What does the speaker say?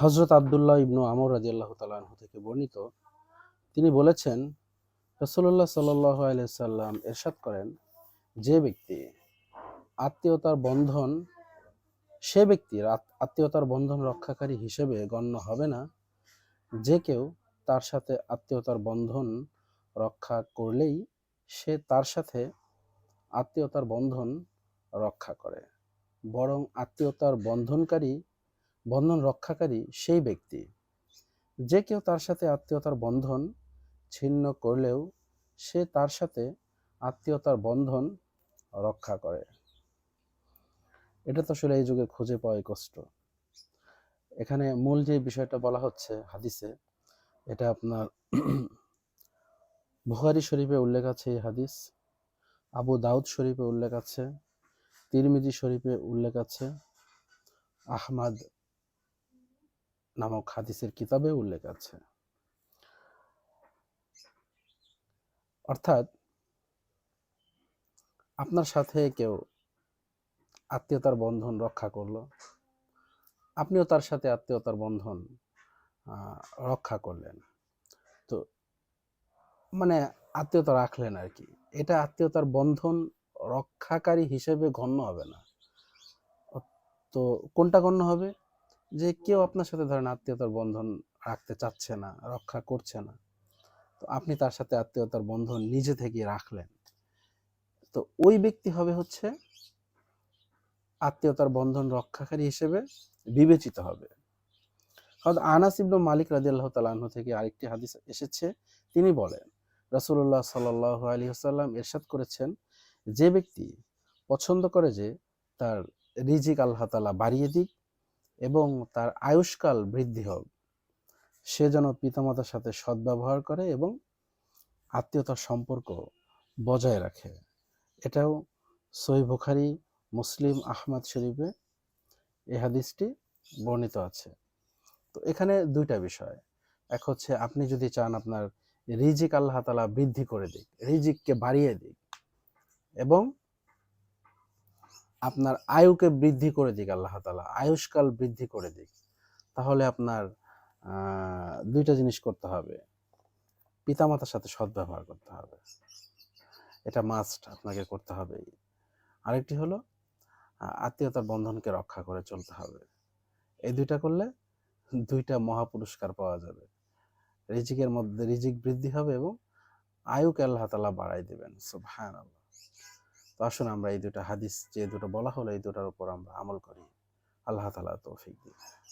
হজরত আবদুল্লাহ ইবনু আমর রাজি আল্লাহ তালাহ থেকে বর্ণিত, তিনি বলেছেন রসুল্লাহ সাল্লাহ আলাইসাল্লাম এরশাদ করেন, যে ব্যক্তি আত্মীয়তার বন্ধন, সে ব্যক্তির আত- আত্মীয়তার বন্ধন রক্ষাকারী হিসেবে গণ্য হবে না, যে কেউ তার সাথে আত্মীয়তার বন্ধন রক্ষা করলেই সে তার সাথে আত্মীয়তার বন্ধন রক্ষা করে। বরং আত্মীয়তার বন্ধনকারী বন্ধন রক্ষাকারী সেই ব্যক্তি। যে কেউ তার সাথে আত্মীয়তার বন্ধন ছিন্ন করলেও সে তার সাথে আত্মীয়তার বন্ধন রক্ষা করে। এটা তো আসলে এই যুগে খুঁজে পাওয়াই কষ্ট। এখানে মূল যে বিষয়টা বলা হচ্ছে হাদিসে, এটা আপনার বুখারি শরীফে উল্লেখ আছে এই হাদিস, আবু দাউদ শরীফে উল্লেখ আছে, তিরমিজি শরীফে উল্লেখ আছে, আহমাদ নামক হাদিসের কিতাবে উল্লেখ আছে। অর্থাৎ, আপনার সাথে কেউ আত্মীয়তার বন্ধন রক্ষা করল, আপনিও তার সাথে আত্মীয়তার বন্ধন রক্ষা করলেন। তো মানে আত্মীয়তা রাখলেন আর কি। এটা আত্মীয়তার বন্ধন রক্ষাকারী হিসেবে গণ্য হবে না। তো কোনটা গণ্য হবে? যে কেউ আপনার সাথে ধরেন আত্মীয়তার বন্ধন রাখতে চাচ্ছে না, রক্ষা করছে না, তো আপনি তার সাথে আত্মীয়তার বন্ধন নিজে থেকে রাখলেন। তো ওই ব্যক্তি হবে হচ্ছে আত্মীয়তার বন্ধন রক্ষাকারী হিসেবে বিবেচিত হবে। হয়তো আনাস ইবনু মালিক রাদিয়াল্লাহু তাআলা আনহু থেকে আরেকটি হাদিস এসেছে। তিনি বলেন, রাসূলুল্লাহ সাল্লাল্লাহু আলাইহি ওয়াসাল্লাম ইরশাদ করেছেন, যে ব্যক্তি পছন্দ করে যে তার রিজিক আল্লাহ তাআলা বাড়িয়ে দিক এবং তার আয়ুষ্কাল বৃদ্ধি হোক। সে যেন পিতামাতার সাথে সদ্ব্যবহার করে এবং আত্মীয়তার সম্পর্ক বজায় রাখে। এটাও সই বুখারি, মুসলিম, আহমদ শরীফে এই হাদিসটি বর্ণিত আছে। তো এখানে দুইটা বিষয়। এক হচ্ছে, আপনি যদি চান আপনার রিজিক আল্লাহ তালা বৃদ্ধি করে দিক, রিজিককে বাড়িয়ে দিক এবং আপনার আয়ুকে বৃদ্ধি করে দিক আল্লাহ তালা আয়ুষ্কাল বৃদ্ধি করে দিক। তাহলে আপনার দুইটা জিনিস করতে হবে। পিতামাতার সাথে সদ্ব্যবহার করতে হবে। এটা মাস্ট আপনাকে করতে হবে। আরেকটি হলো আত্মীয়তার বন্ধনকে রক্ষা করে চলতে হবে। এই দুইটা করলে দুইটা মহাপুরস্কার পাওয়া যাবে। রিজিকের মধ্যে, রিজিক বৃদ্ধি হবে এবং আয়ুকে আল্লাহ তালা বাড়াই দেবেন। সুবহান আল্লাহ তো আসুন আমরা এই দুটো হাদিস যে দুটো বলা হলো, এই দুটার উপর আমরা আমল করি। আল্লাহ তালা তৌফিক দিন